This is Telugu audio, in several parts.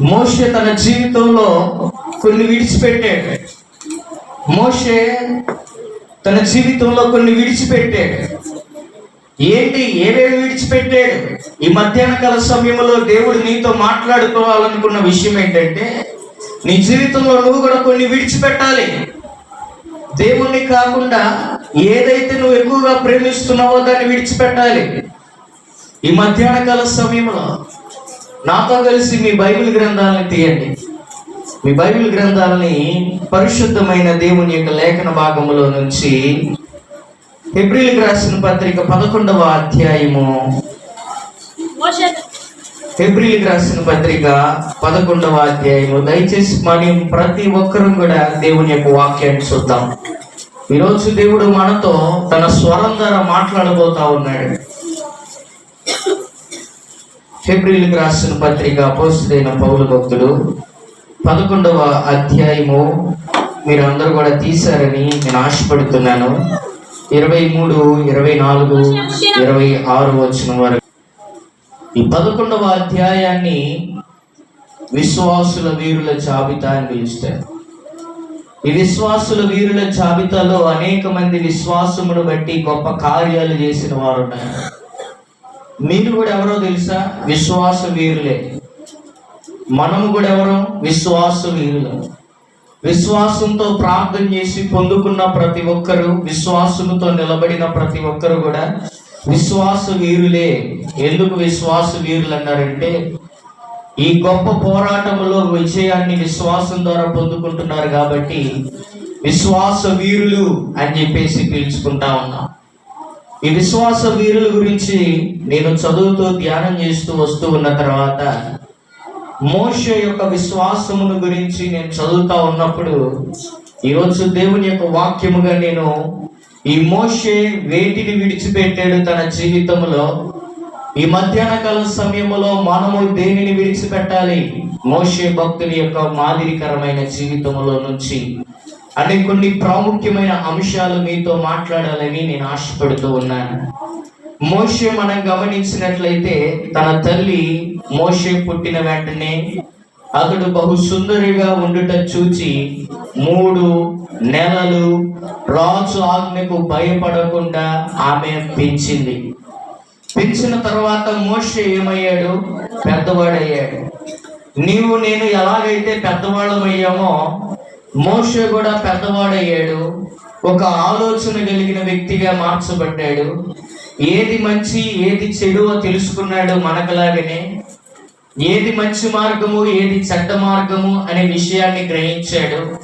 మోషే తన జీవితంలో కొన్ని విడిచిపెట్టాడు. మోషే తన జీవితంలో కొన్ని విడిచిపెట్టాడు. ఏంటి? ఏవేవి విడిచిపెట్టాడు? ఈ మధ్యాహ్న కాల సమయంలో దేవుడు నీతో మాట్లాడుకోవాలనుకున్న విషయం ఏంటంటే నీ జీవితంలో నువ్వు కూడా కొన్ని విడిచిపెట్టాలి. దేవుణ్ణి కాకుండా ఏదైతే నువ్వు ఎక్కువగా ప్రేమిస్తున్నావో దాన్ని విడిచిపెట్టాలి. ఈ మధ్యాహ్న కాల సమయంలో నాతో కలిసి మీ బైబిల్ గ్రంథాలను తీయండి. మీ బైబిల్ గ్రంథాలని పరిశుద్ధమైన దేవుని యొక్క లేఖన భాగములో నుంచి ఫిబ్రిల్కి రాసిన పత్రిక పదకొండవ అధ్యాయము. మోషే ఫిబ్రిల్కి రాసిన పత్రిక పదకొండవ అధ్యాయము. దయచేసి మనం ప్రతి ఒక్కరూ కూడా దేవుని యొక్క వాక్యాన్ని చూద్దాం. ఈరోజు దేవుడు మనతో తన స్వరం ద్వారా మాట్లాడబోతా ఉన్నాడు. ఫిబ్రిల్కి రాసిన పత్రిక అపోస్తుడైన పౌల భక్తుడు పదకొండవ అధ్యాయము మీరు అందరూ కూడా తీశారని నేను ఆశపడుతున్నాను. ఇరవై మూడు ఇరవై నాలుగు ఇరవై ఆరు వచ్చిన వరకు. ఈ పదకొండవ అధ్యాయాన్ని విశ్వాసుల వీరుల జాబితా అని పిలుస్తారు. ఈ విశ్వాసుల వీరుల జాబితాలో అనేక మంది విశ్వాసమును బట్టి గొప్ప కార్యాలు చేసిన వారు ఉన్నారు మీరు కూడా ఎవరో తెలుసా? విశ్వాస వీరులే మనము కూడా ఎవరు? విశ్వాస వీరులు విశ్వాసంతో ప్రార్థన చేసి పొందుకున్న ప్రతి ఒక్కరు విశ్వాసంతో నిలబడిన ప్రతి ఒక్కరు కూడా విశ్వాస వీరులే ఎందుకు విశ్వాస వీరులు అన్నారంటే ఈ గొప్ప పోరాటంలో విజయాన్ని విశ్వాసం ద్వారా పొందుకుంటున్నారు కాబట్టి విశ్వాస వీరులు అని చెప్పేసి పిలుచుకుంటా ఉన్నాం. ఈ విశ్వాస వీరుల గురించి నేను చదువుతూ ధ్యానం చేస్తూ వస్తూ ఉన్న తర్వాత మోష యొక్క విశ్వాసమును గురించి నేను చదువుతా ఉన్నప్పుడు ఈరోజు దేవుని యొక్క వాక్యముగా నేను ఈ మోషే వేటిని విడిచిపెట్టాడు తన జీవితంలో? ఈ మధ్యాహ్న కాల సమయంలో మనము దేనిని విడిచిపెట్టాలి? మోషే భక్తుని యొక్క మాదిరికరమైన జీవితంలో నుంచి అనే కొన్ని ప్రాముఖ్యమైన అంశాలు మీతో మాట్లాడాలని నేను ఆశపడుతూ ఉన్నాను. మోషే మనం గమనించినట్లయితే తన తల్లి మోషే పుట్టిన వెంటనే అతడు బహు సుందరిగా ఉండుట చూచి మూడు నెలలు రాజు ఆజ్ఞకు భయపడకుండా ఆమె పెంచింది. పెంచిన తర్వాత మోషే ఏమయ్యాడు? పెద్దవాడయ్యాడు. నీవు నేను ఎలాగైతే పెద్దవాళ్ళమయ్యామో మోషే కూడా పెద్దవాడయ్యాడు. ఒక ఆలోచన కలిగిన వ్యక్తిగా మార్చబడ్డాడు. ఏది మంచి ఏది చెడువో తెలుసుకున్నాడు మనకలాగనే. ఏది మంచి మార్గము ఏది చెడ్డ మార్గము అనే విషయాన్ని గ్రహించాడు.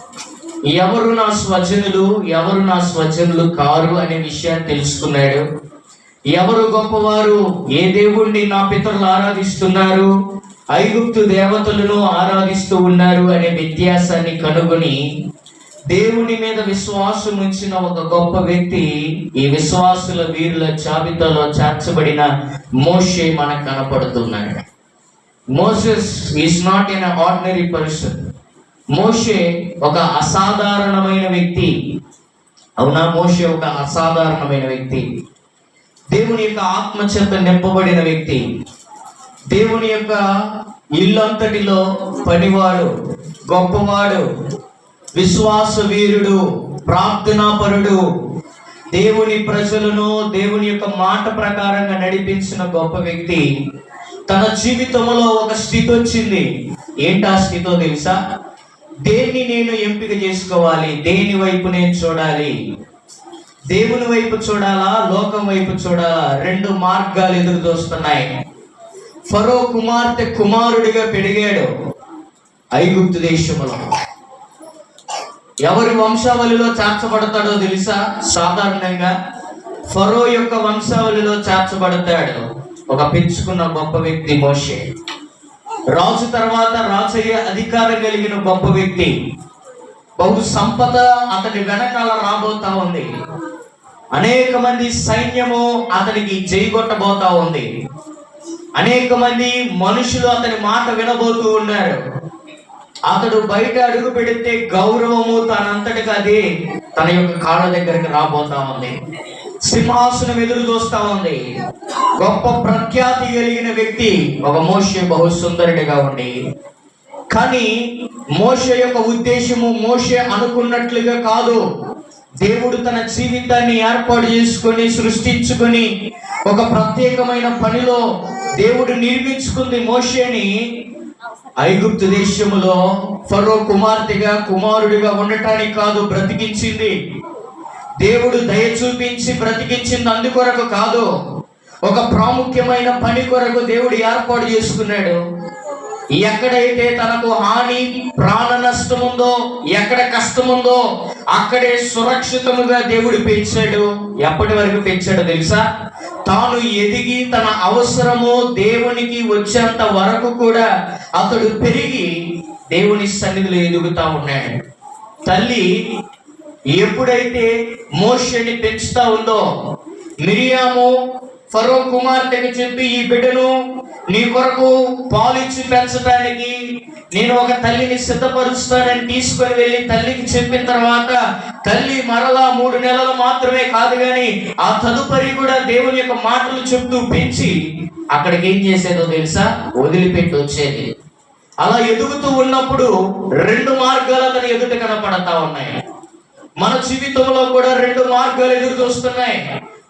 ఎవరు నా స్వజనులు ఎవరు నా స్వజనులు కారు అనే విషయాన్ని తెలుసుకున్నాడు. ఎవరు గొప్పవారు ఏ దేవుణ్ణి నా పితరులు ఆరాధిస్తున్నారు? ఐగుప్తు దేవతలను ఆరాధిస్తూ ఉన్నారు అనే వ్యత్యాసాన్ని కనుగొని దేవుని మీద విశ్వాసం ఉంచిన ఒక గొప్ప వ్యక్తి ఈ విశ్వాసుల వీరుల జాబితాలో చేర్చబడిన మోషే మనకు కనపడుతున్నాడు. Moses is not an ordinary person. Moshe ఒక అసాధారణమైన వ్యక్తి. అవునా మోషే ఒక అసాధారణమైన వ్యక్తి. దేవుని యొక్క ఆత్మ చేత నింపబడిన వ్యక్తి. దేవుని యొక్క ఇల్లంతటిలో పనివాడు గొప్పవాడు విశ్వాస వీరుడు ప్రార్థనాపరుడు దేవుని ప్రజలను దేవుని యొక్క మాట ప్రకారంగా నడిపించిన గొప్ప వ్యక్తి తన జీవితంలో ఒక స్థితి వచ్చింది. ఏంటి ఆ స్థితో తెలుసా? దేన్ని నేను ఎంపిక చేసుకోవాలి? దేని వైపు నేను చూడాలి? దేవుని వైపు చూడాలా? లోకం వైపు చూడాలా? రెండు మార్గాలు ఎదురు చూస్తున్నాయి. ఫరో కుమార్తె కుమారుడిగా పెరిగాడు. ఐగుప్తు దేశంలో. ఎవరి వంశావళిలో చేర్చబడతాడో తెలుసా? సాధారణంగా ఫరో యొక్క వంశావళిలో చేర్చబడతాడు ఒక పెంచుకున్న గొప్ప వ్యక్తి మోషే. రాజు తర్వాత రాజయ్య అధికారం కలిగిన గొప్ప వ్యక్తి. బహు సంపద అతని వెనకాల రాబోతా ఉంది. అనేక మంది సైన్యము అతనికి జైగొట్టబోతా ఉంది. అనేక మంది మనుషులు అతని మాట వినబోతూ ఉన్నారు. అతడు బయట అడుగు పెడితే గౌరవము తనంతటికి అది. తన యొక్క కాళ్ళ దగ్గరికి రాబోతా ఉంది. సింహాసనం ఎదురు చూస్తా ఉంది. గొప్ప ప్రఖ్యాతి కలిగిన వ్యక్తి. ఒక మోషే బహు సుందరుడిగా ఉండి. కానీ మోషే యొక్క ఉద్దేశము మోషే అనుకున్నట్లుగా కాదు. దేవుడు తన జీవితాన్ని ఏర్పాటు చేసుకొని సృష్టించుకొని ఒక ప్రత్యేకమైన పనిలో దేవుడు నిర్మించుకుంది మోషేని ఐగుప్తు దేశములో. ఫరో కుమార్తెగా కుమారుడిగా ఉండటానికి కాదు బ్రతికించింది. దేవుడు దయ చూపించి బ్రతికించింది అందుకొరకు కాదు. ఒక ప్రాముఖ్యమైన పని కొరకు దేవుడు ఏర్పాటు చేసుకున్నాడు. ఎక్కడైతే తనకు హాని ప్రాణ నష్టం ఉందో ఎక్కడ కష్టం ఉందో అక్కడే సురక్షితముగా దేవుడు పెంచాడు. ఎప్పటి వరకు పెంచాడో తెలుసా? తాను ఎదిగి తన అవసరము దేవునికి వచ్చేంత వరకు కూడా అతడు పెరిగి దేవుని సన్నిధిలో ఎదుగుతా ఉన్నాడు. తల్లి ఎప్పుడైతే మోషని పెంచుతా ఉందో మిరియాము ఫరో కుమార్తెకి చెప్పి ఈ బిడ్డను నీ కొరకు పాలిచ్చి పెంచడానికి నేను ఒక తల్లిని సిద్ధపరుస్తానని తీసుకొని వెళ్ళి తల్లికి చెప్పిన తర్వాత తల్లి మరలా మూడు నెలలు మాత్రమే కాదు కానీ ఆ తదుపరి కూడా దేవుని యొక్క మాటలు చెప్తూ పెంచి అక్కడికి ఏం చేసేదో తెలుసా? వదిలిపెట్టి వచ్చేది. అలా ఎదుగుతూ ఉన్నప్పుడు రెండు మార్గాలు అతని ఎదుట కనపడతా ఉన్నాయి. మన జీవితంలో కూడా రెండు మార్గాలు ఎదురు చూస్తున్నాయి.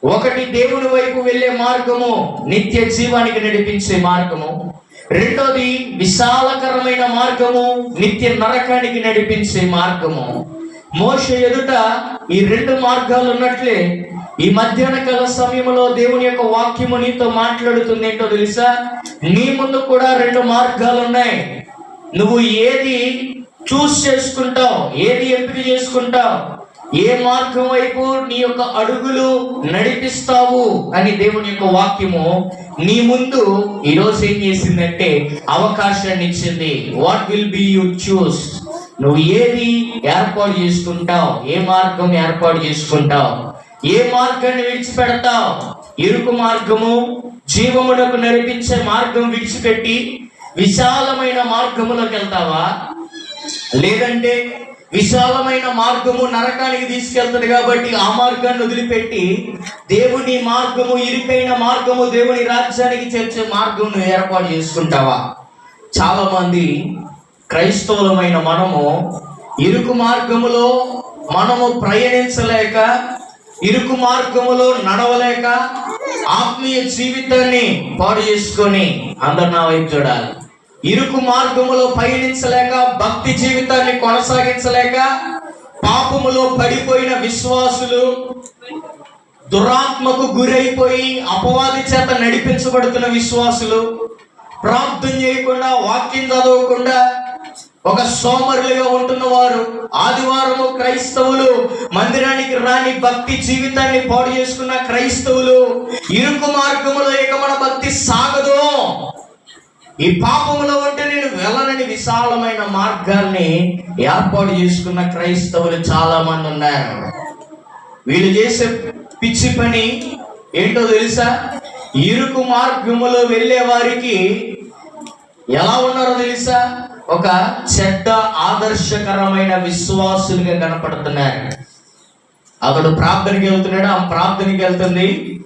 ఒకటి దేవుని వైపు వెళ్ళే మార్గము నిత్య జీవానికి నడిపించే మార్గము. రెండోది విశాలకరమైన మార్గము నిత్య నరకానికి నడిపించే మార్గము. మోష ఎదుట ఈ రెండు మార్గాలు ఉన్నట్లే ఈ మధ్యాహ్న కాల సమయంలో దేవుని యొక్క వాక్యము నీతో మాట్లాడుతుంది ఏంటో తెలుసా? నీ ముందు కూడా రెండు మార్గాలు ఉన్నాయి. నువ్వు ఏది చూస్ చేసుకుంటావు ఏది ఎంపిక చేసుకుంటావు ఏ మార్గం వైపు నీ యొక్క అడుగులు నడిపిస్తావు అని దేవుని యొక్క వాక్యము నీ ముందు ఈరోజు ఏం చేసిందంటే అవకాశాన్ని ఇచ్చింది. What will be you choose నువ్వు ఏది ఏర్పాటు చేసుకుంటావు? ఏ మార్గం ఏర్పాటు చేసుకుంటావు? ఏ మార్గాన్ని విడిచిపెడతావు? ఇరుకు మార్గము జీవమునకు నడిపించే మార్గం విడిచిపెట్టి విశాలమైన మార్గములోకి వెళ్తావా? లేదంటే విశాలమైన మార్గము నరకానికి తీసుకెళ్తాడు కాబట్టి ఆ మార్గాన్ని వదిలిపెట్టి దేవుని మార్గము ఇరుకైన మార్గము దేవుని రాజ్యానికి చేర్చే మార్గం ఏర్పాటు చేసుకుంటావా? చాలా మంది క్రైస్తవులమైన మనము ఇరుకు మార్గములో మనము ప్రయాణించలేక ఇరుకు మార్గములో నడవలేక ఆత్మీయ జీవితాన్ని పాడు చేసుకొని అందరు నా వైపు చూడాలి. ఇరుకు మార్గములో పయనించలేక భక్తి జీవితాన్ని కొనసాగించలేక పాపములో పడిపోయిన విశ్వాసులు దురాత్మకు గురైపోయి అపవాది చేత నడిపించబడుతున్న విశ్వాసులు ప్రార్థన చేయకుండా వాక్యం చదవకుండా ఒక సోమరులుగా ఉంటున్న వారు ఆదివారము క్రైస్తవులు మందిరానికి రాని భక్తి జీవితాన్ని పాడు చేసుకున్న క్రైస్తవులు ఇరుకు మార్గములో ఇక మన భక్తి సాగదు. ఈ పాపములో ఉంటే నేను వెళ్ళనని విశాలమైన మార్గాన్ని ఏర్పాటు చేసుకున్న క్రైస్తవులు చాలా మంది ఉన్నారు. వీళ్ళు చేసే పిచ్చి పని ఏంటో తెలుసా? ఇరుకు మార్గములో వెళ్ళే వారికి ఎలా ఉన్నారో తెలుసా? ఒక చెడ్డ ఆదర్శకరమైన విశ్వాసులుగా కనపడుతున్నారు. అతడు ప్రార్థనకి వెళ్తున్నాడు ఆమె ప్రార్థనకి వెళ్తుంది.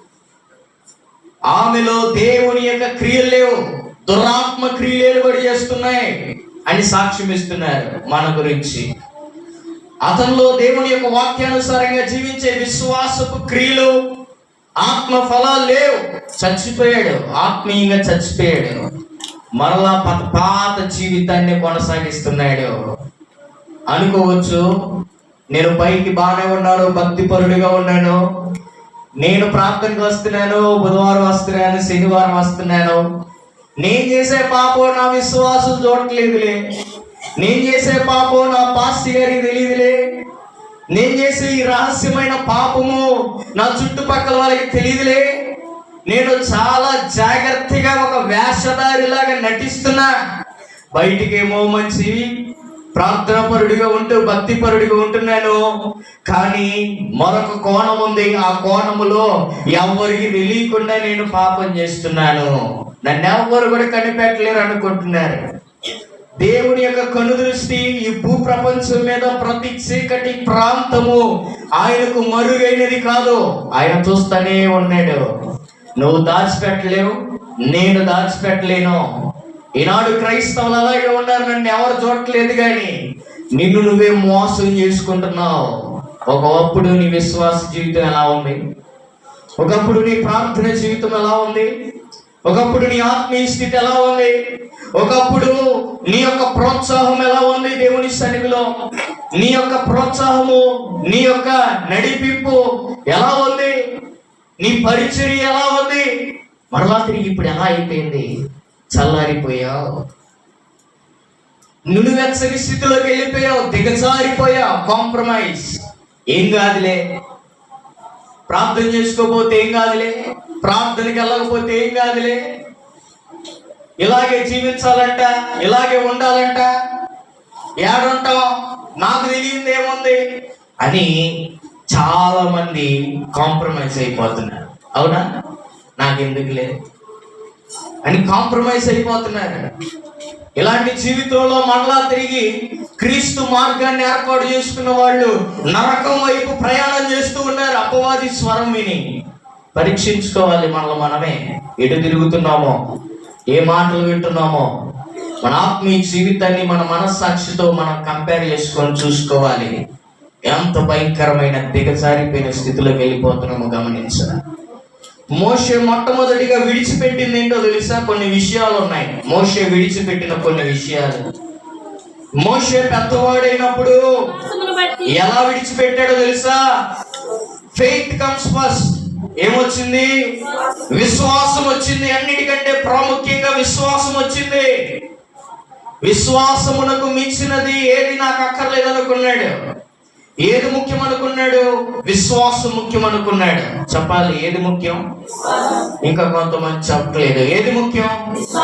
ఆమెలో దేవుని యొక్క క్రియలు లేవు. దురాత్మ క్రియలు పడి చేస్తున్నాయి అని సాక్ష్యం ఇస్తున్నారు మన గురించి. అతనిలో దేవుని యొక్క వాక్యానుసారంగా జీవించే విశ్వాసపు క్రియలు ఆత్మ ఫలాలు లేవు. చచ్చిపోయాడు. ఆత్మీయంగా చచ్చిపోయాడు. మరలా పాత పాత జీవితాన్ని కొనసాగిస్తున్నాడు. అనుకోవచ్చు నేను పైకి బాగానే ఉన్నాను భక్తిపరుడిగా ఉన్నాను. నేను ప్రార్థనకు వస్తున్నాను బుధవారం వస్తున్నాను శనివారం వస్తున్నాను. నేను చేసే పాపం నా విశ్వాసం చూడట్లేదులే. నేను చేసే పాపం నా పాస్తి గారికి తెలియదులే. నేను చేసే ఈ రహస్యమైన పాపము నా చుట్టుపక్కల వాళ్ళకి తెలియదులే. నేను చాలా జాగ్రత్తగా ఒక వేషధారిలాగా నటిస్తున్నా. బయటికేమో మంచి ప్రార్థనాపరుడిగా ఉంటూ భక్తిపరుడిగా ఉంటున్నాను. కానీ మరొక కోణం ఉంది. ఆ కోణములో ఎవరికి తెలియకుండా నేను పాపం చేస్తున్నాను. నన్ను ఎవ్వరు కూడా కనిపెట్టలేరు అనుకుంటున్నారు. దేవుని యొక్క కనుదృష్టి ఈ భూ ప్రపంచం మీద ప్రతి చీకటి ప్రాంతము ఆయనకు మరుగైనది కాదు. ఆయన చూస్తూనే ఉన్నాడు. నువ్వు దాచిపెట్టలేవు నేను దాచిపెట్టలేను. ఈనాడు క్రైస్తవులు అలాగే ఉన్నారు నన్ను ఎవరు చూడట్లేదు కానీ నిన్ను నువ్వే మోసం చేసుకుంటున్నావు. ఒకప్పుడు నీ విశ్వాస జీవితం ఎలా ఉంది? ఒకప్పుడు నీ ప్రార్థన జీవితం ఎలా ఉంది? ఒకప్పుడు నీ ఆత్మీయ స్థితి ఎలా ఉంది? ఒకప్పుడు నీ యొక్క ప్రోత్సాహం ఎలా ఉంది దేవుని సన్నిధిలో? నీ యొక్క ప్రోత్సాహము నీ యొక్క నడిపింపు ఎలా ఉంది? నీ పరిచర్య ఎలా ఉంది? మరలా తిరిగి ఇప్పుడు ఎలా అయిపోయింది? చల్లారిపోయావు. నునువెచ్చని స్థితిలోకి వెళ్ళిపోయావు. దిగజారిపోయావు కాంప్రమైజ్. ఏం కాదులే. ప్రార్థన చేసుకోకపోతే ఏం కాదులే. ప్రార్థనకి వెళ్ళకపోతే ఏం కాదులే. ఇలాగే జీవించాలంట ఇలాగే ఉండాలంట. ఏడుంటాం. నాకు తెలియదు ఏముంది? అని చాలా మంది కాంప్రమైజ్ అయిపోతున్నారు. అవునా? నాకెందుకులే? అని కాంప్రమైజ్ అయిపోతున్నారు ఇలాంటి జీవితంలో మరలా తిరిగి క్రీస్తు మార్గాన్ని ఏర్పాటు చేసుకున్న వాళ్ళు నరకం వైపు ప్రయాణం చేస్తూ ఉన్నారు. అపవాది స్వరం విని పరీక్షించుకోవాలి మనల్ని మనమే. ఎటు తిరుగుతున్నామో ఏ మాటలు వింటున్నామో మన ఆత్మీయ జీవితాన్ని మన మనస్సాక్షితో మనం కంపేర్ చేసుకొని చూసుకోవాలి. ఎంత భయంకరమైన దిగజారిపోయిన స్థితిలోకి వెళ్ళిపోతున్నామో గమనించాలి మోషే మొట్టమొదటిగా విడిచిపెట్టింది ఏంటో తెలుసా? కొన్ని విషయాలు ఉన్నాయి. మోషే విడిచిపెట్టిన కొన్ని విషయాలు. మోషే పెద్దవాడైనప్పుడు ఎలా విడిచిపెట్టాడో తెలుసా? ఫెయిత్ కమ్స్ ఫస్ట్ ఏమొచ్చింది? విశ్వాసం వచ్చింది. అన్నిటికంటే ప్రాముఖ్యంగా విశ్వాసం వచ్చింది. విశ్వాసమునకు మించినది ఏది నాకు అక్కర్లేదు అనుకున్నాడు ఏది ముఖ్యం అనుకున్నాడు విశ్వాసం ముఖ్యం అనుకున్నాడు చెప్పాలి ఏది ముఖ్యం? ఇంకా కొంతమంది చెప్పలేదు. ఏది ముఖ్యం?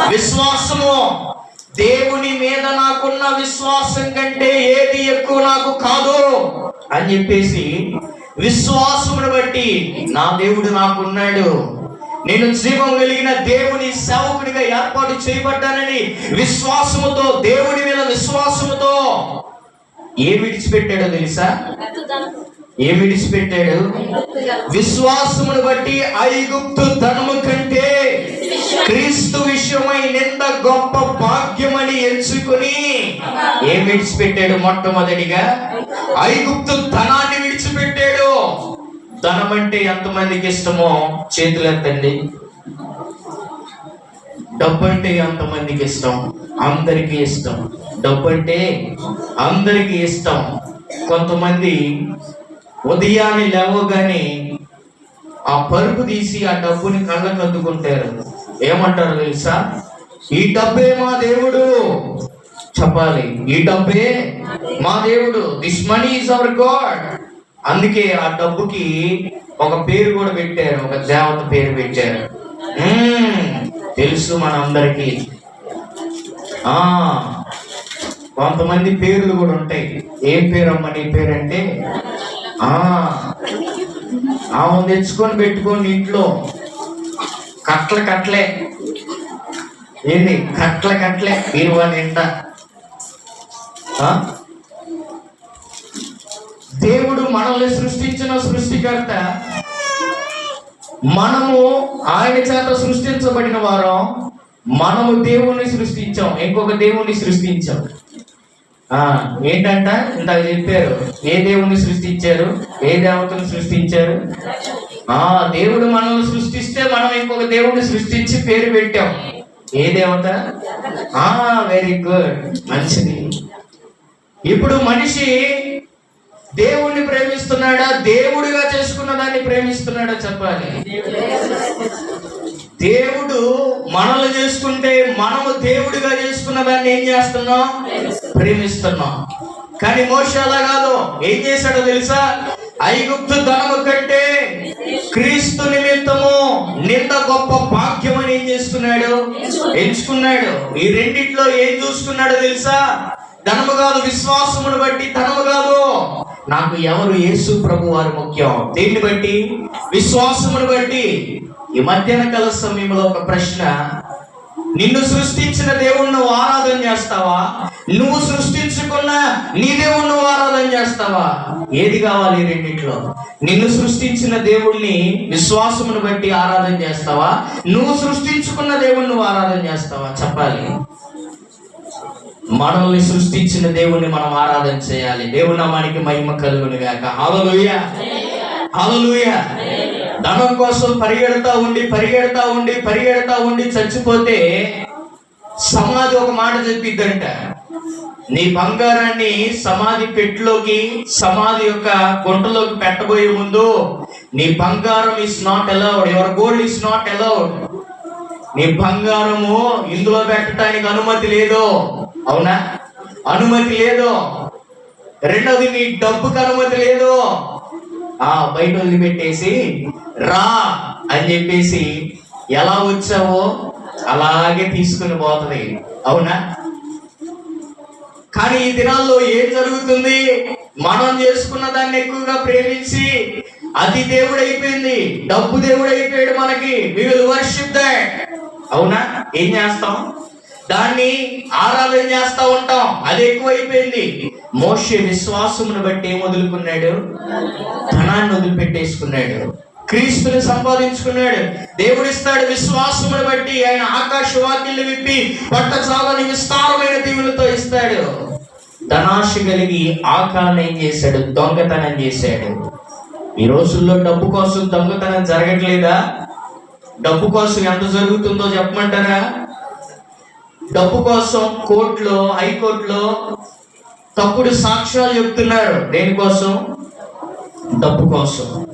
విశ్వాసము. దేవుని మీద నాకున్న విశ్వాసం కంటే ఏది ఎక్కువ నాకు కాదు అని చెప్పేసి విశ్వాసమును బట్టి నా దేవుడు నాకున్నాడు. నేను జీవం కలిగిన దేవుని సేవకుడిగా ఏర్పాటు చేయబడ్డానని విశ్వాసముతో దేవుడి మీద విశ్వాసముతో ఏ విడిచిపెట్టాడో తెలుసా? ఏం విడిచిపెట్టాడు? విశ్వాసమును బట్టి ఐగుప్తు ధనము కంటే క్రీస్తు విషయమై నింద గొప్ప భాగ్యమని ఎంచుకుని ఏం విడిచిపెట్టాడు మొట్టమొదటిగా? ఐగుప్తు ధనాన్ని విడిచిపెట్టాడు. ధనం అంటే ఎంతమందికి ఇష్టమో చేతులు ఎత్తండి డబ్బు అంటే ఎంతమందికి ఇష్టం అందరికీ ఇష్టం. డబ్బు అంటే అందరికీ ఇష్టం. కొంతమంది ఉదయాన్నే లేవగానే ఆ పరుపు తీసి ఆ డబ్బుని కళ్ళకు అద్దుకుంటారు. ఏమంటారు తెలుసా? ఈ డబ్బే మా దేవుడు. చెప్పాలి. ఈ డబ్బే మా దేవుడు. This money is our god అందుకే ఆ డబ్బుకి ఒక పేరు కూడా పెట్టారు. ఒక దేవత పేరు పెట్టారు. తెలుసు మన ఆ కొంతమంది పేర్లు కూడా ఉంటాయి. ఏం పేరు నీ పేరు అంటే ఆ ఆమె తెచ్చుకొని పెట్టుకొని ఇంట్లో. కట్ల కట్లే ఏంది? కట్ల కట్లే బీరువా నిండా. ఆ? దేవుడు మనల్ని సృష్టించిన సృష్టికర్త మనము ఆయన చేత సృష్టించబడిన వారం మనము దేవుణ్ణి సృష్టించాం. ఇంకొక దేవుణ్ణి సృష్టించాం. ఆ ఏంటంట? ఇందాక చెప్పారు. ఏ దేవుణ్ణి సృష్టించారు? ఏ దేవతను సృష్టించారు? ఆ దేవుడు మనల్ని సృష్టిస్తే మనం ఇంకొక దేవుడిని సృష్టించి పేరు పెట్టాం. ఏ దేవత? ఆ వెరీ గుడ్ మంచిది. ఇప్పుడు మనిషి దేవుణ్ణి ప్రేమిస్తున్నాడా? దేవుడిగా చేసుకున్న దాన్ని ప్రేమిస్తున్నాడా చెప్పాలి. దేవుడు మనల్ని చేసుకుంటే మనము దేవుడిగా చేసుకున్న దాన్ని ఏం చేస్తున్నాం? ప్రేమిస్తున్నాం. కానీ మోష అలా కాదు. ఏం చేశాడో తెలుసా? ఐగుప్తు ధనము కంటే క్రీస్తు నిమిత్తము నింద గొప్ప భాగ్యం అని ఏం చేసుకున్నాడు? ఎంచుకున్నాడు. ఈ రెండిట్లో ఏం చూసుకున్నాడో తెలుసా? ధనము కాదు విశ్వాసమును బట్టి ధనము కాదు. నాకు ఎవరు యేసు ప్రభు వారు ముఖ్యం? దీన్ని బట్టి? విశ్వాసమును బట్టి. ఈ మధ్యాహ్న కాల సమయంలో ఒక ప్రశ్న. నిన్ను సృష్టించిన దేవుణ్ణి నువ్వు ఆరాధన చేస్తావా? నువ్వు సృష్టించుకున్న నీ దేవుణ్ణి నువ్వు ఆరాధన చేస్తావా? ఏది కావాలి రెండింటిలో రెండిట్లో? నిన్ను సృష్టించిన దేవుణ్ణి విశ్వాసమును బట్టి ఆరాధన చేస్తావా? నువ్వు సృష్టించుకున్న దేవుణ్ణి నువ్వు ఆరాధన చేస్తావా? చెప్పాలి. మనల్ని సృష్టించిన దేవుణ్ణి మనం ఆరాధన చేయాలి. దేవుని నామానికి మహిమ కలుగును గాక హలలుయ హల్లెలూయ ధనం కోసం పరిగెడతా ఉండి పరిగెడతా ఉండి పరిగెడతా ఉండి చచ్చిపోతే సమాధి ఒక మాట చెప్పిద్దంట. నీ బంగారాన్ని సమాధి పెట్టులోకి సమాధి యొక్క గుంటలోకి పెట్టబోయే ముందు నీ బంగారం is not allowed your gold is not allowed నీ బంగారము ఇందులో పెట్టడానికి అనుమతి లేదు. అవునా? అనుమతి లేదు. రెండోది నీ డబ్బుకి అనుమతి లేదు. ఆ బయట వదిలిపెట్టేసి రా అని చెప్పేసి ఎలా వచ్చావో అలాగే తీసుకుని పోతుంది. అవునా? కానీ ఈ దినాల్లో ఏం జరుగుతుంది? మనం చేసుకున్న దాన్ని ఎక్కువగా ప్రేమించి అది దేవుడు అయిపోయింది డబ్బు దేవుడు అయిపోయాడు మనకి. వి విల్ వర్షిప్ దట్ అవునా? ఏం చేస్తాం? దాన్ని ఆరాధన చేస్తా ఉంటాం. అది ఎక్కువైపోయింది. మోషి మోషే విశ్వాసమును బట్టి ఏం వదులుకున్నాడు? ధనాన్ని వదిలిపెట్టేసుకున్నాడు. క్రీస్తుని సంపాదించుకున్నాడు. దేవుడిస్తాడు విశ్వాసమును బట్టి ఆయన ఆకాశ వాక్యలు విప్పి పట్ట చాలని విస్తారమైన దీవులతో ఇస్తాడు. ధనాశ కలిగి ఆకాన్ని ఏం చేశాడు దొంగతనం చేశాడు. ఈ రోజుల్లో డబ్బు కోసం దొంగతనం జరగట్లేదా? డబ్బు కోసం ఎంత జరుగుతుందో చెప్పమంటారా? డబ్బు కోసం కోర్టులో హైకోర్టులో తప్పుడు సాక్ష్యాలు చెప్తున్నారు. దేనికోసం డబ్బు కోసం.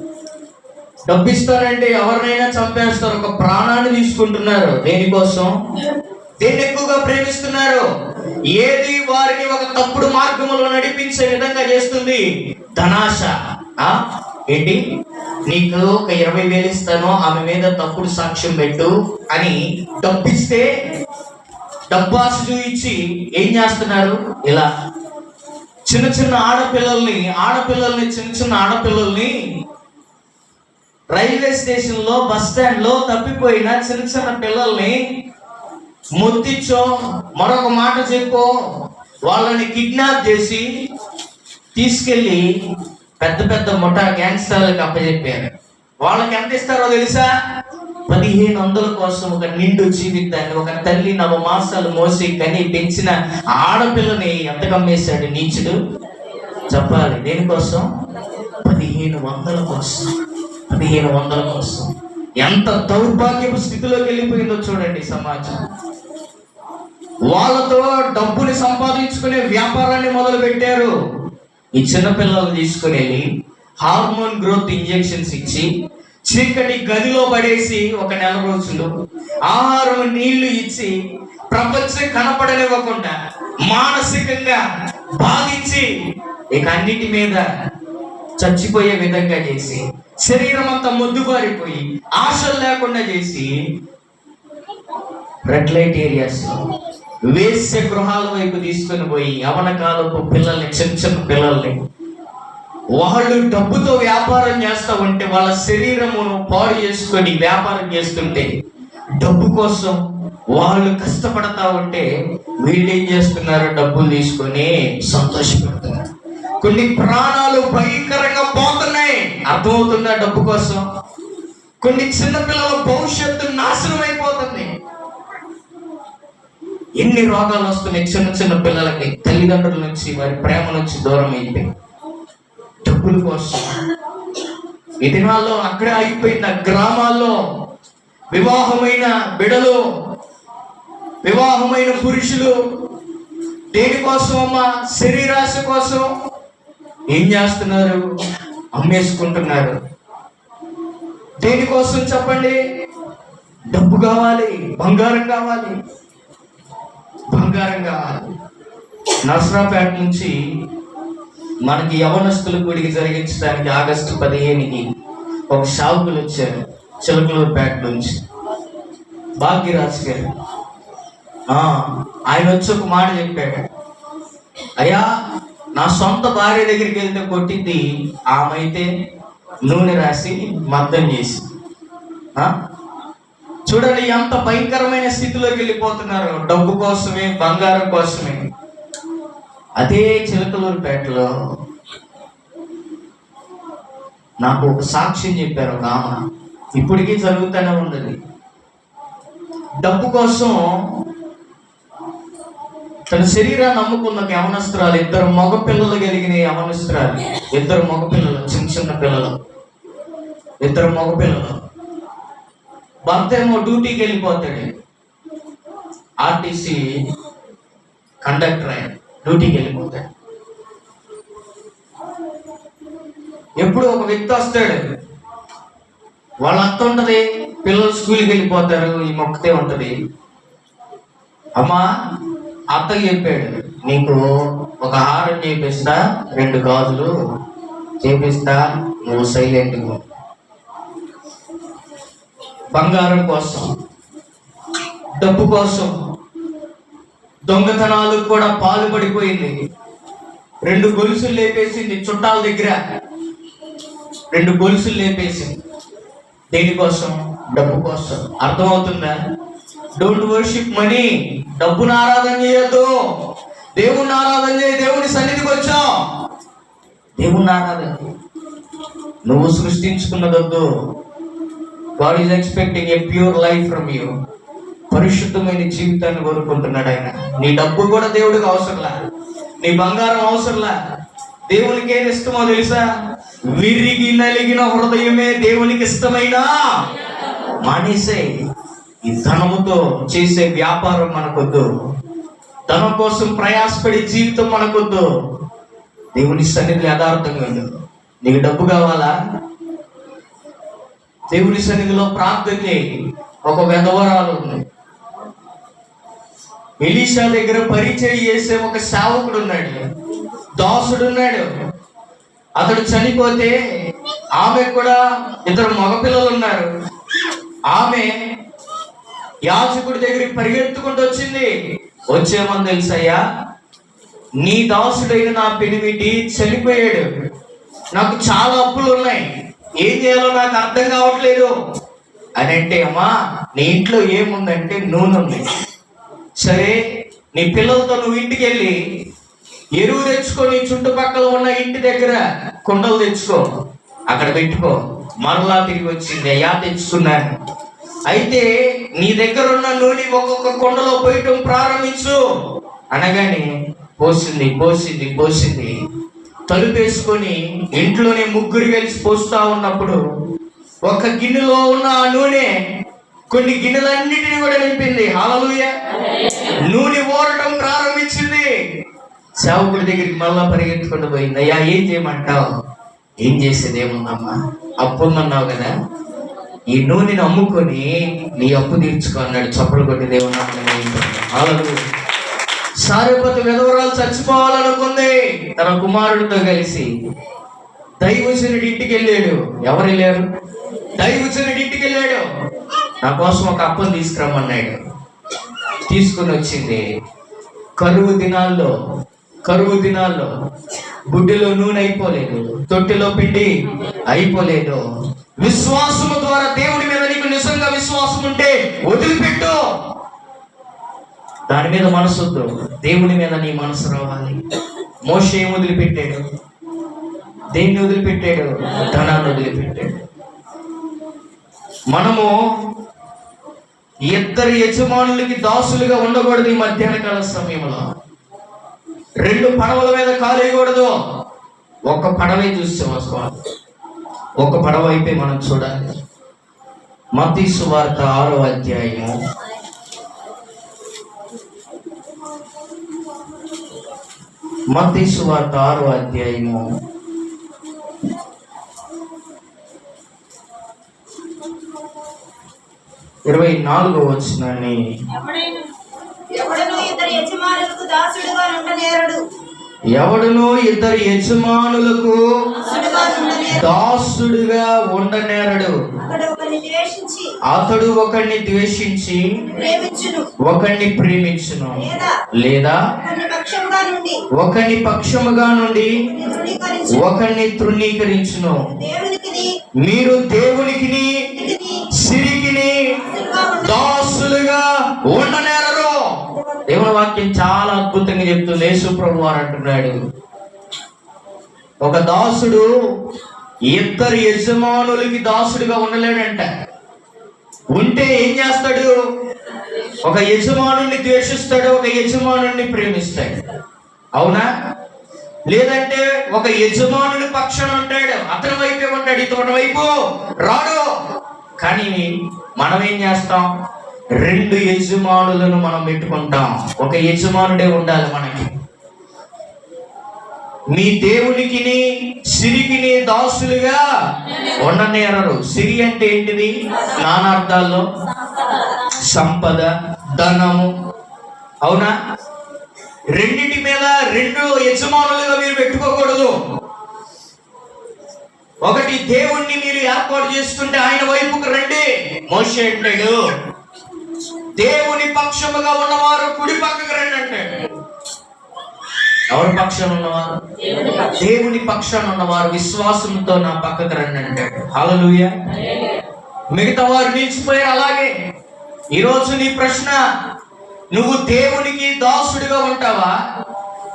డబ్బు ఇస్తారంటే ఎవరినైనా చంపేస్తారు. ఒక ప్రాణాన్ని తీసుకుంటున్నారు. దేనికోసం దేన్ని ఎక్కువగా ప్రేమిస్తున్నారు? ఏది వారిని ఒక తప్పుడు మార్గంలో నడిపించే విధంగా చేస్తుంది? ధనాశ. ఆ? ఏంటి? నీకు ఒక ఇరవై వేలు ఇస్తాను. ఆమె మీద తప్పుడు సాక్ష్యం పెట్టు అని డబ్బిస్తే డబ్బాస చూయించి ఏం చేస్తున్నారు? ఇలా చిన్న చిన్న ఆడపిల్లల్ని ఆడపిల్లల్ని చిన్న చిన్న ఆడపిల్లల్ని రైల్వే స్టేషన్లో బస్ స్టాండ్లో తప్పిపోయిన చిన్న చిన్న పిల్లల్ని ముద్దిచ్చో మరొక మాట చెప్పో వాళ్ళని కిడ్నాప్ చేసి తీసుకెళ్ళి పెద్ద పెద్ద ముఠా గ్యాంగ్స్టర్లకు అప్పచెప్పారు. వాళ్ళకి ఎంత ఇస్తారో తెలుసా? పదిహేను వందల కోసం ఒక నిండు జీవితాన్ని ఒక తల్లి నవ మాసాలు మోసి కని పెంచిన ఆడపిల్లని ఎంత కమ్మేశాడు నీచుడు? చెప్పాలి దేనికోసం? పదిహేను వందల కోసం పదిహేను వందల కోసం. ఎంత దౌర్భాగ్యపు స్థితిలోకి వెళ్ళిపోయిందో చూడండి సమాజం. వాళ్ళతో డబ్బుని సంపాదించుకునే వ్యాపారాన్ని మొదలు పెట్టారు ఈ చిన్నపిల్లలు తీసుకుని వెళ్ళి హార్మోన్ గ్రోత్ ఇంజెక్షన్స్ ఇచ్చి చీకటి గదిలో పడేసి ఒక నెల రోజులు ఆహారం నీళ్ళు ఇచ్చి ప్రపంచం కనపడనివ్వకుండా మానసికంగా బాధించి ఇక అన్నిటి మీద చచ్చిపోయే విధంగా చేసి శరీరం అంతా మొద్దుబారిపోయి ఆశలు లేకుండా చేసి రెడ్ లైట్ ఏరియాస్ వేసే గృహాల వైపు తీసుకొని పోయి యవన కాలపు పిల్లల్ని చిన్న చిన్న పిల్లల్ని వాళ్ళు డబ్బుతో వ్యాపారం చేస్తా ఉంటే వాళ్ళ శరీరమును పాడు చేసుకొని వ్యాపారం చేస్తుంటే డబ్బు కోసం వాళ్ళు కష్టపడతా ఉంటే వీళ్ళు ఏం చేస్తున్నారు? డబ్బులు తీసుకొని సంతోషపడుతున్నారు. కొన్ని ప్రాణాలు భయంకరంగా పోతున్నాయి. అర్థమవుతుందా డబ్బు కోసం? కొన్ని చిన్నపిల్లల భవిష్యత్తు నాశనం అయిపోతుంది ఎన్ని రోగాలు వస్తున్నాయి? చిన్న చిన్న పిల్లలకి తల్లిదండ్రుల నుంచి వారి ప్రేమ నుంచి దూరం అయిపోయి డబ్బుల కోసం. ఈ దినాల్లో అక్కడే అయిపోయిన గ్రామాల్లో వివాహమైన బిడలు వివాహమైన పురుషులు దేనికోసం అమ్మా? శరీరాశ కోసం ఏం చేస్తున్నారు? అమ్మేసుకుంటున్నారు. దేనికోసం చెప్పండి? డబ్బు కావాలి బంగారం కావాలి. బంగారం కావాలి. నర్సరాపేట నుంచి మనకి యవనస్తుల గుడికి జరిగించడానికి ఆగస్టు పదిహేనుకి ఒక షావుకులు వచ్చారు చిలకలూరుపేట నుంచి. భాగ్యరాజ్ గారు. ఆయన వచ్చి ఒక మాట చెప్పాడు. అయ్యా నా సొంత భార్య దగ్గరికి వెళ్తే కొట్టింది ఆమె అయితే నూనె రాసి మద్దం చేసి. ఆ? చూడండి ఎంత భయంకరమైన స్థితిలోకి వెళ్ళిపోతున్నారు. డబ్బు కోసమే బంగారం కోసమే. అదే చిలకలూరుపేటలో నాకు ఒక సాక్ష్యం చెప్పారు ఒక ఆమె. ఇప్పటికీ జరుగుతూనే ఉన్నది. డబ్బు కోసం తన శరీరాన్ని అమ్ముకున్న ఒక యవనస్త్రాలు ఇద్దరు మగ పిల్లలు కలిగిన యవనస్త్రాలు ఇద్దరు మగ పిల్లలు చిన్న చిన్న పిల్లలు ఇద్దరు మగపిల్లలు. భర్త ఏమో డ్యూటీకి వెళ్ళిపోతాడు. ఆర్టీసీ కండక్టర్ ఆయన. డ్యూటీకి వెళ్ళిపోతాడు. ఎప్పుడు ఒక వ్యక్తి వస్తాడు. వాళ్ళ అత్త ఉంటుంది పిల్లలు స్కూల్కి వెళ్ళిపోతారు ఈ మొక్కతే ఉంటుంది. అమ్మా అత్త చెప్పాడు నీకు ఒక హారం చేపిస్తా రెండు గాజులు చేపిస్తా నువ్వు సైలెంట్ బంగారం కోసం డబ్బు కోసం దొంగతనాలకు కూడా పాలు పడిపోయింది రెండు గొలుసులు లేపేసింది చుట్టాల దగ్గర. రెండు గొలుసులు లేపేసింది. దేనికోసం? డబ్బు కోసం. అర్థమవుతుందా? డోంట్ వర్షిప్ మనీ డబ్బును ఆరాధన చేయొద్దు. దేవుణ్ణి ఆరాధన చేయ. దేవుని సన్నిధికి వచ్చాం దేవుణ్ణి ఆరాధన నువ్వు సృష్టించుకున్నదొద్దు. God is expecting a pure life from you పరిశుద్ధమైన జీవితాన్ని కోరుకుంటున్నాడు ఆయన. నీ డబ్బు కూడా దేవుడికి అవసరంలా నీ బంగారం అవసరంలా దేవునికి ఏది ఇష్టమో తెలుసా? విరిగి నలిగిన హృదయమే దేవునికి ఇష్టమైన? మానేసే. ఈ ధనముతో చేసే వ్యాపారం మనకొద్దు. ధనం కోసం ప్రయాసపడే జీవితం మనకొద్దు. దేవుని సన్నిధిలో యథార్థంగా ఉండు నీకు డబ్బు కావాలా? దేవుని సన్నిధిలో ప్రార్థన చేయి. ఒక వెధవరాలు ఉంది. ఎలీషా దగ్గర పరిచయం చేసే ఒక సేవకుడు ఉన్నాడు. దాసుడు ఉన్నాడు అతడు చనిపోతే ఆమె కూడా ఇద్దరు మగపిల్లలు ఉన్నారు. ఆమె యాజకుడి దగ్గరికి పరిగెత్తుకుంటూ వచ్చింది. వచ్చేమని తెలుసయ్యా? నీ దాసుడైన నా పెనిమిటి చనిపోయాడు. నాకు చాలా అప్పులు ఉన్నాయి. ఏం చేయాలో నాకు అర్థం కావట్లేదు. అని అంటే అమ్మా నీ ఇంట్లో ఏముందంటే నూనె ఉంది. సరే నీ పిల్లలతో నువ్వు ఇంటికి వెళ్ళి ఎరువు తెచ్చుకొని చుట్టుపక్కల ఉన్న ఇంటి దగ్గర కుండలు తెచ్చుకో. అక్కడ పెట్టుకో. మరలా తిరిగి వచ్చింది అయ్యా తెచ్చుకున్నాను అయితే నీ దగ్గర ఉన్న నూనె ఒక్కొక్క కుండలో పోయటం ప్రారంభించు. అనగానే పోసింది పోసింది పోసింది. తలుపేసుకొని ఇంట్లోనే ముగ్గురు కలిసి పోస్తా ఉన్నప్పుడు ఒక గిన్నెలో ఉన్న ఆ నూనె కొన్ని గిన్నెలన్నిటిని కూడా నింపింది. హాలలుయ నూనె ఓరటం ప్రారంభించింది. సేవకుడి దగ్గరికి మళ్ళా పరిగెత్తుకుంటూ పోయింది. అయ్యా ఏం చేయమంటావు? ఏం చేసేది ఏముందమ్మా? అప్పు ఉందన్నావు కదా. ఈ నూనెని అమ్ముకొని నీ అప్పు తీర్చుకో అన్నాడు. చప్పలు కొట్టి దేవుడు సారేపతి విధవరాలు చచ్చిపోవాలనుకుంది. తన కుమారుడితో కలిసి దైవజనుడి ఇంటికి వెళ్ళాడు. ఎవరు వెళ్ళారు? దైవజనుడి ఇంటికి వెళ్ళాడు. నా కోసం ఒక అప్పని తీసుకురమ్మన్నాడు. తీసుకుని వచ్చింది. కరువు దినాల్లో కరువు దినాల్లో బుడ్డిలో నూనె అయిపోలేదు తొట్టిలో పిండి అయిపోలేదు. విశ్వాసము ద్వారా దేవుడి మీద నీకు నిజంగా విశ్వాసం ఉంటే వదిలిపెట్టు. దాని మీద మనసు వద్దు. మీద నీ మనసు రావాలి. మోస ఏం వదిలిపెట్టాడు. దేన్ని వదిలిపెట్టాడు? ధనాన్ని వదిలిపెట్టాడు. మనము ఇద్దరు యజమానులకి దాసులుగా ఉండకూడదు ఈ మధ్యాహ్న కాల సమయంలో. రెండు పడవల మీద కాలేయకూడదు ఒక పడవే చూస్తే స్వామి ఒక పడవ అయితే మనం చూడాలి. మతీసు వార్త ఆరో అధ్యాయము. మతీసు వార్త ఆరో అధ్యాయము. ఇరవై నాలుగో వచ్చినాన్ని ఎవడైనా ఇద్దరు యజమానులకు దాసుడుగా ఉండనేరడు. అతడు ఒకరిని ద్వేషించి ఒకరిని ప్రేమించును. లేదా? ఒకరిని పక్షముగా నుండి. ఒకరిని తృణీకరించు ఒకరిని తృణీకరించును. దేవునికి మీరు ఉండ దాసులుగా ఉండనేరరు. దేవుని వాక్యం చాలా అద్భుతంగా చెప్తుంది. యేసుప్రభు వారు అంటున్నాడు. ఒక దాసుడు ఇద్దరు యజమానులకి దాసుడిగా ఉండలేడంట. ఉంటే ఏం చేస్తాడు? ఒక యజమానుని ద్వేషిస్తాడు ఒక యజమానుని ప్రేమిస్తాడు. అవునా? లేదంటే ఒక యజమానుని పక్షం ఉంటాడు. అతని వైపే ఉంటాడు. ఇతని వైపు రాడు. కానీ మనం ఏం చేస్తాం? రెండు యజమానులను మనం పెట్టుకుంటాం. ఒక యజమానుడే ఉండాలి మనకి. మీ దేవునికి సిరికిని దాసులుగా ఉండనేరరు సిరి అంటే ఏంటిది? నానార్థాల్లో సంపద ధనము. అవునా? రెండిటి మీద రెండు యజమానులుగా మీరు పెట్టుకోకూడదు. ఒకటి దేవుణ్ణి మీరు ఏర్పాటు చేసుకుంటే ఆయన వైపుకు రండి. మోషే అంటాడు దేవుని పక్షముగా ఉన్నవారు కుడి పక్కకు రండి అంటాడు. ఎవరి పక్షాన ఉన్నవారు? దేవుని పక్షాన ఉన్నవారు విశ్వాసంతో నా పక్కకు రండి అంటాడు. హల్లెలూయ. మిగతా వారు నిలిచిపోయారు అలాగే. ఈరోజు నీ ప్రశ్న నువ్వు దేవునికి దాసుడిగా ఉంటావా?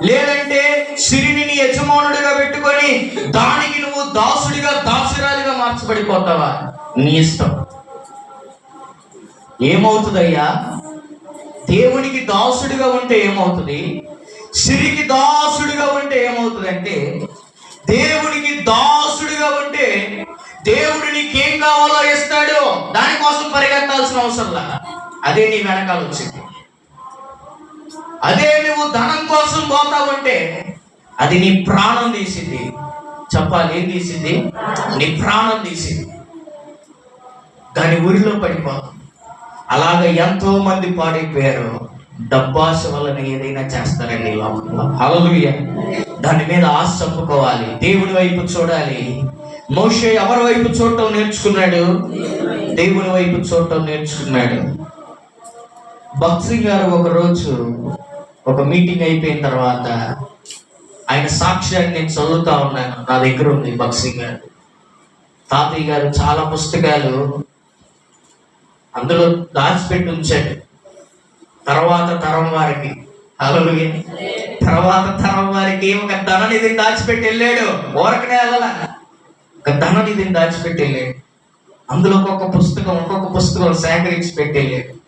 లేదంటే సిరిని నీ యజమానుడిగా పెట్టుకొని దానికి నువ్వు దాసుడిగా దాసురాలిగా మార్చబడిపోతావా? నీ ఇష్టం. ఏమవుతుందయ్యా? దేవునికి దాసుడిగా ఉంటే ఏమవుతుంది? సిరికి దాసుడిగా ఉంటే ఏమవుతుంది అంటే దేవునికి దాసుడిగా ఉంటే దేవుడు నీకేం కావాలో ఇస్తాడో. దానికోసం పరిగెత్తాల్సిన అవసరం లా అదే నీ వెనకాల వచ్చింది. అదే నువ్వు ధనం కోసం పోతావంటే అది నీ ప్రాణం తీసింది. చెప్పాలి ఏం తీసింది? నీ ప్రాణం తీసింది. దాని ఊరిలో పడిపోతుంది అలాగ ఎంతో మంది పాడైపోయారు. డబ్బాస వలన ఏదైనా చేస్తారండి ఈ లోకంలో. దాని మీద ఆశ చంపుకోవాలి దేవుని వైపు చూడాలి. మోషే ఎవరి వైపు చూడటం నేర్చుకున్నాడు? దేవుని వైపు చూడటం నేర్చుకున్నాడు. భక్సింగ్ గారు ఒక రోజు ఒక మీటింగ్ అయిపోయిన తర్వాత ఆయన సాక్ష్యాన్ని నేను చదువుతా ఉన్నాను. నా దగ్గర ఉంది భక్సింగ్ గారు. తాతయ్య గారు చాలా పుస్తకాలు అందులో దాచిపెట్టి ఉంచాడు. తర్వాత తరం వారికి. అలలుగే తర్వాత తరం వారికి ఒక ధననిధిని దాచిపెట్టి వెళ్ళాడు. ఓరకనే వెళ్ళాల? ఒక ధననిధిని దాచిపెట్టి వెళ్ళాడు. అందులో ఒక్కొక్క పుస్తకం ఒక్కొక్క పుస్తకం సేకరించి పెట్టి వెళ్ళాడు.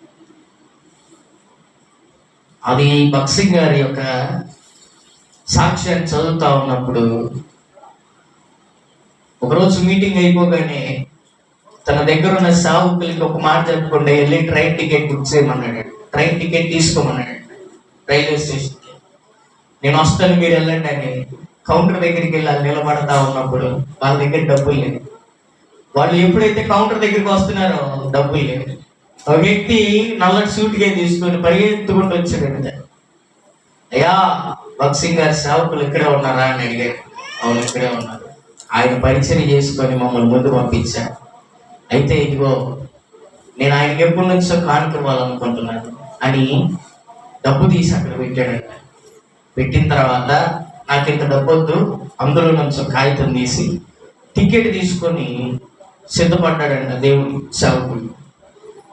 అది బక్సింగ్ గారి యొక్క సాక్ష్యాన్ని చదువుతా ఉన్నప్పుడు ఒకరోజు మీటింగ్ అయిపోగానే తన దగ్గర ఉన్న సావుకులకి ఒక మాట చెప్పకుండా వెళ్ళి ట్రైన్ టికెట్ బుక్ చేయమన్నాడు. ట్రైన్ టికెట్ తీసుకోమన్నాడు రైల్వే స్టేషన్కి. నేను వస్తాను మీరు వెళ్ళండి అని కౌంటర్ దగ్గరికి వెళ్ళాలి నిలబడతా ఉన్నప్పుడు వాళ్ళ దగ్గర డబ్బులు లేదు వాళ్ళు ఎప్పుడైతే కౌంటర్ దగ్గరికి వస్తున్నారో డబ్బులు లేదు ఒక వ్యక్తి నల్లటి సూట్గా తీసుకొని పరిగెత్తుకుంటూ వచ్చాడంట. అయ్యా బక్సింగ్ గారి సేవకులు ఇక్కడే ఉన్నారా అని అడిగాడు. అవును ఇక్కడే ఉన్నారు. ఆయన పరిచయం చేసుకొని మమ్మల్ని ముందు పంపించాడు అయితే ఇదిగో నేను ఆయనకి ఎప్పటి నుంచో కానుక ఇవ్వాలనుకుంటున్నాను అని డబ్బు తీసి అక్కడ పెట్టాడంట. పెట్టిన తర్వాత నాకు ఇంత డబ్బు వద్దు అందులో నుంచి కాగితం తీసి టికెట్ తీసుకొని సిద్ధపడ్డాడంట దేవుడి సేవకుడు.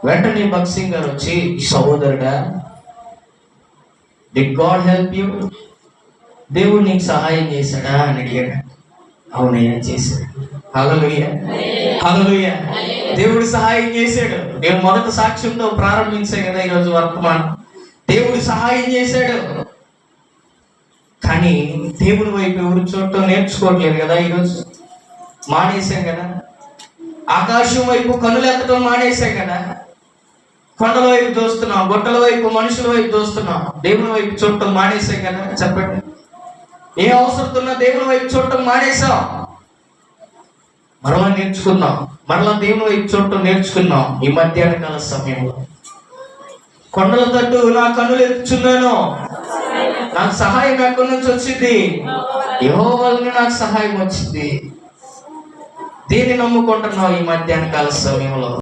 వెంటనే భక్సింగ్ గారు వచ్చి సహోదరుడా డి గాడ్ హెల్ప్ యూ దేవుడు నీకు సహాయం చేశాడా? అని అడిగాడు. అవునయ్యా చేశాడు. హల్లెలూయా. హల్లెలూయా. దేవుడు సహాయం చేశాడు. నేను మొదట సాక్ష్యంతో ప్రారంభించే కదా ఈరోజు వర్తమానం. దేవుడు సహాయం చేశాడు. కానీ దేవుడి వైపు ఎవరు చూడటం నేర్చుకోవట్లేదు కదా ఈరోజు. మానేశాం కదా. ఆకాశం వైపు కనులు ఎత్తడం మానేశాం కదా. కొండల వైపు చూస్తున్నాం గుట్టల వైపు మనుషుల వైపు చూస్తున్నాం దేవుని వైపు చూడటం మానేసాం కదా చెప్పండి. ఏ అవసరతున్నా దేవుని వైపు చూడటం మానేసాం? మరలా నేర్చుకున్నాం మరలా దేవుని వైపు చూడటం నేర్చుకున్నాం ఈ మధ్యాహ్న కాల సమయంలో. కొండల తట్టు నా కన్నులు ఎత్తుచున్నాను. నాకు సహాయం ఎక్కడి నుంచి వచ్చింది? ఏవో వలన నాకు సహాయం వచ్చింది. దీన్ని నమ్ముకుంటున్నావు ఈ మధ్యాహ్న కాల సమయంలో?